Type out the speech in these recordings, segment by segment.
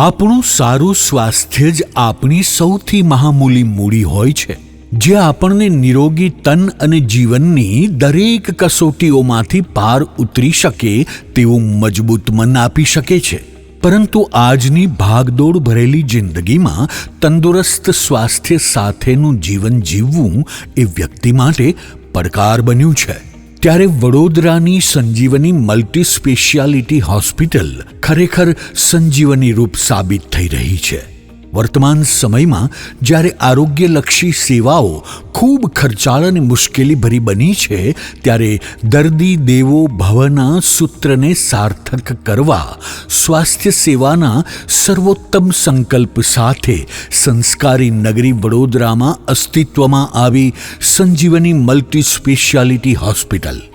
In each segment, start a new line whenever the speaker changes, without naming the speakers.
આપણું સારું સ્વાસ્થ્ય જ આપણી સૌથી મહામૂલી મૂડી હોય છે. જે આપણને નિરોગી તન અને જીવનની દરેક કસોટીઓમાંથી પાર ઉતરી શકે તેવું મજબૂત મન આપી શકે છે. પરંતુ આજની ભાગદોડ ભરેલી જિંદગીમાં તંદુરસ્ત સ્વાસ્થ્ય સાથેનું જીવન જીવવું એ વ્યક્તિ માટે પડકાર બન્યું છે. ત્યારે વડોદરાની સંજીવની મલ્ટી સ્પેશિયાલિટી હોસ્પિટલ ખરેખર સંજીવની રૂપ સાબિત થઈ રહી છે. વર્તમાન સમયમાં જ્યારે આરોગ્યલક્ષી સેવાઓ ખૂબ ખર્ચાળ અને મુશ્કેલી ભરી બની છે, ત્યારે દર્દી, દેવો, ભવના સૂત્રને સાર્થક કરવા, સ્વાસ્થ્ય સેવાના સર્વોત્તમ સંકલ્પ સાથે સંસ્કારી નગરી વડોદરામાં અસ્તિત્વમાં આવી સંજીવની મલ્ટી સ્પેશિયાલિટી હોસ્પિટલ.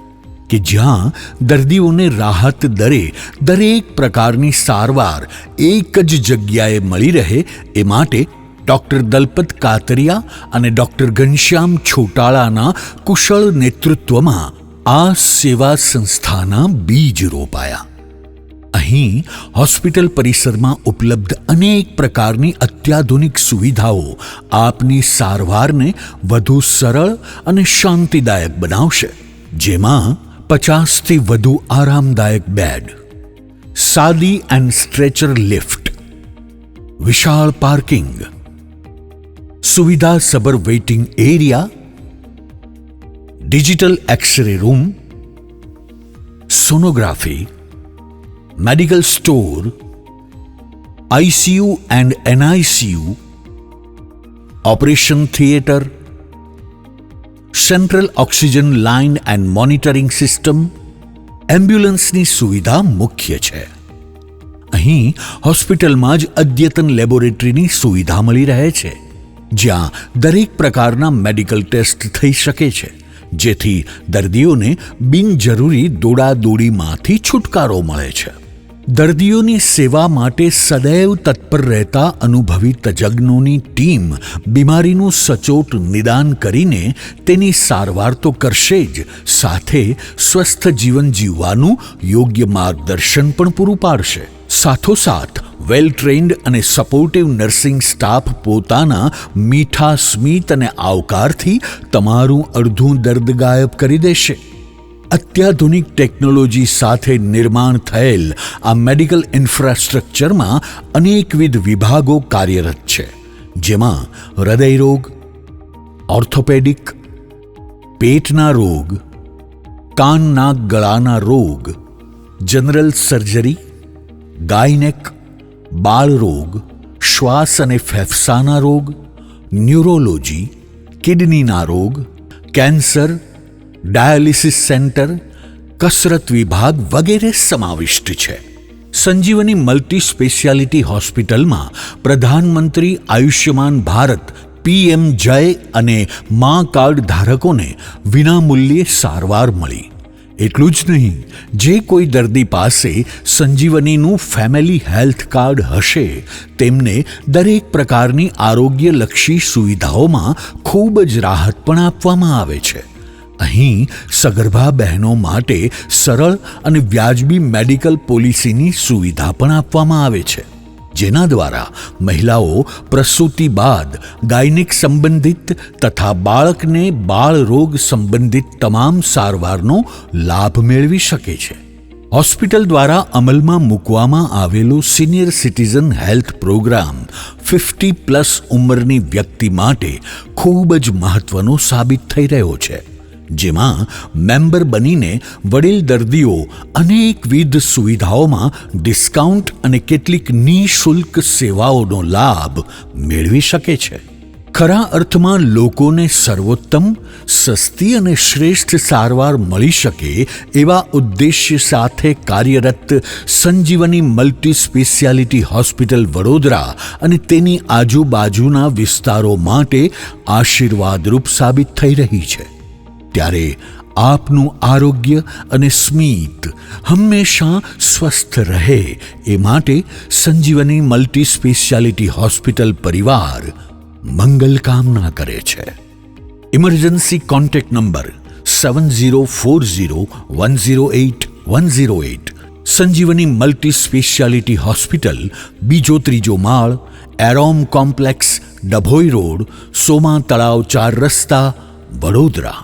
કે જ્યાં દર્દીઓને રાહત દરે દરેક પ્રકારની સારવાર એક જ જગ્યાએ મળી રહે એ માટે ડૉક્ટર દલપત કાતરિયા અને ડૉક્ટર ઘનશ્યામ છોટાળાના કુશળ નેતૃત્વમાં આ સેવા સંસ્થાના બીજ રોપાયા. અહીં હોસ્પિટલ પરિસરમાં ઉપલબ્ધ અનેક પ્રકારની અત્યાધુનિક સુવિધાઓ આપની સારવારને વધુ સરળ અને શાંતિદાયક બનાવશે, જેમાં પચાસથી વધુ આરામદાયક બેડ, સાદી એન્ડ સ્ટ્રેચર લિફ્ટ, વિશાળ પાર્કિંગ, સુવિધા સબર waiting area, digital x-ray room, sonography, medical store ICU and NICU operation theatre central oxygen line and monitoring system એમ્બ્યુલન્સની સુવિધા મુખ્ય છે. અહીં હોસ્પિટલમાં જ અદ્યતન લેબોરેટરીની સુવિધા મળી રહે છે, જ્યાં દરેક પ્રકારના મેડિકલ ટેસ્ટ થઈ શકે છે, જેથી દર્દીઓને બિનજરૂરી દોડાદોડીમાંથી છુટકારો મળે છે. દર્દીઓની સેવા માટે સદૈવ તત્પર રહેતા અનુભવી તજજ્ઞોની ટીમ બીમારીનું સચોટ નિદાન કરીને તેની સારવાર તો કરશે જ, સાથે સ્વસ્થ જીવન જીવવાનું યોગ્ય માર્ગદર્શન પણ પૂરું પાડશે. સાથોસાથ વેલ ટ્રેન્ડ અને સપોર્ટિવ નર્સિંગ સ્ટાફ પોતાના મીઠા સ્મિત અને આવકારથી તમારું અડધું દર્દ ગાયબ કરી દેશે. અત્યાધુનિક ટેકનોલોજી સાથે નિર્માણ થયેલ આ મેડિકલ ઇન્ફ્રાસ્ટ્રક્ચરમાં અનેકવિધ વિભાગો કાર્યરત છે, જેમાં હૃદયરોગ ઓર્થોપેડિક, પેટના રોગ, કાન નાક ગળાના રોગ, જનરલ સર્જરી, ગાયનેક બાળરોગ શ્વાસ અને ફેફસાના રોગ, ન્યુરોલોજી, કિડનીના રોગ, કેન્સર ડાયાલિસિસ સેન્ટર, કસરત વિભાગ વગેરે સમાવિષ્ટ છે. સંજીવની મલ્ટી સ્પેશિયાલિટી હોસ્પિટલમાં પ્રધાનમંત્રી આયુષ્યમાન ભારત, પીએમ જય અને મા કાર્ડ ધારકોને વિનામૂલ્યે સારવાર મળી. એટલું જ નહીં, જે કોઈ દર્દી પાસે સંજીવનીનું ફેમિલી હેલ્થ કાર્ડ હશે, તેમને દરેક પ્રકારની આરોગ્યલક્ષી સુવિધાઓમાં ખૂબ જ રાહત પણ આપવામાં આવે છે. અહીં સગર્ભા બહેનો માટે સરળ અને વ્યાજબી મેડિકલ પોલિસીની સુવિધા પણ આપવામાં આવે છે, જેના દ્વારા મહિલાઓ પ્રસૂતિ બાદ ગાયનિક સંબંધિત તથા બાળકને બાળ રોગ સંબંધિત તમામ સારવારનો લાભ મેળવી શકે છે. હોસ્પિટલ દ્વારા અમલમાં મૂકવામાં આવેલો senior citizen health programme fifty plus ઉંમરની વ્યક્તિ માટે ખૂબ જ મહત્વનો સાબિત થઈ રહ્યો છે. જેમાં મેમ્બર બનીને વડીલ દર્દીઓ અનેકવિધ સુવિધાઓમાં ડિસ્કાઉન્ટ અને કેટલીક નિઃશુલ્ક સેવાઓનો લાભ મેળવી શકે છે. ખરા અર્થમાં લોકોને સર્વોત્તમ, સસ્તી અને શ્રેષ્ઠ સારવાર મળી શકે એવા ઉદ્દેશ્ય સાથે કાર્યરત Sanjeevani multi speciality hospital Vadodara અને તેની આજુબાજુના વિસ્તારો માટે આશીર્વાદરૂપ સાબિત થઈ રહી છે. ત્યારે આપનું આરોગ્ય અને સ્મિત હંમેશા સ્વસ્થ રહે. એ માટે સંજીવની મલ્ટી સ્પેશિયાલિટી હોસ્પિટલ પરિવાર મંગલ કામના કરે છે. Emergency contact number seven zero four zero one zero eight one zero eight Sanjeevani multi speciality hospital બીજો ત્રીજો માળ એરોમ કોમ્પ્લેક્સ ડભોઈ રોડ, સોમા તળાવ ચાર રસ્તા, વડોદરા.